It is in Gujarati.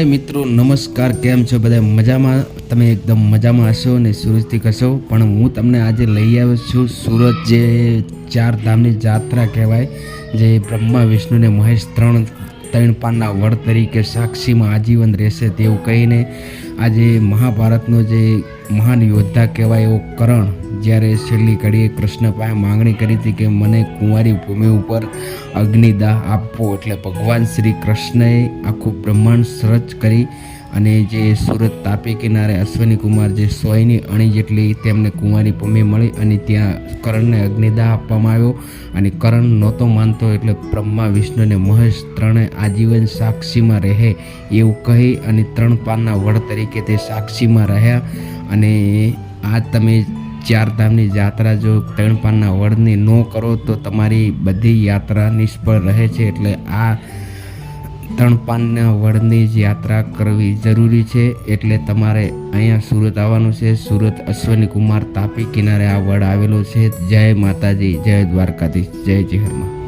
હાય મિત્રો, નમસ્કાર, કેમ છો બધા? મજામાં? તમે એકદમ મજામાં હશો અને સુરતથી કશો? પણ હું તમને આજે લઈ આવ્યો છું સુરત જે ચાર ધામની જાત્રા કહેવાય, જે બ્રહ્મા, વિષ્ણુ ને મહેશ ત્રણ ત્રણ પાનના વડ તરીકે સાક્ષીમાં આજીવન રહેશે તેવું કહીને આજે મહાભારતનો જે મહાન યોદ્ધા કહેવાય એવો કરણ જ્યારે છેલ્લી કડીએ કૃષ્ણ પાસે માંગણી કરી હતી કે મને કુંવારી ભૂમિ ઉપર અગ્નિદાહ આપવો એટલે ભગવાન શ્રી કૃષ્ણએ આખું બ્રહ્માંડ સર્ચ કરી અને જે સુરત તાપી કિનારે અશ્વિની કુમાર જે સોયની અણી જેટલી તેમને કુંવારી ભૂમિ મળી અને ત્યાં કરણને અગ્નિદાહ આપવામાં આવ્યો અને કરણ નહોતો માનતો એટલે બ્રહ્મા, વિષ્ણુ અને મહેશ ત્રણે આજીવન સાક્ષીમાં રહે એવું કહી અને ત્રણ પાનના વડ તરીકે તે સાક્ષીમાં રહ્યા. અને આ તમે ચાર ધામની યાત્રા જો ત્રણ પાનના વડની ન કરો તો તમારી બધી યાત્રા નિષ્ફળ રહે છે એટલે આ ત્રણ પાનના વડની જ યાત્રા કરવી જરૂરી છે, એટલે તમારે અહીંયા સુરત આવવાનું છે. સુરત અશ્વની કુમાર તાપી કિનારે આ વડ આવેલો છે. જય માતાજી, જય દ્વારકાધીશ, જય હનુમાન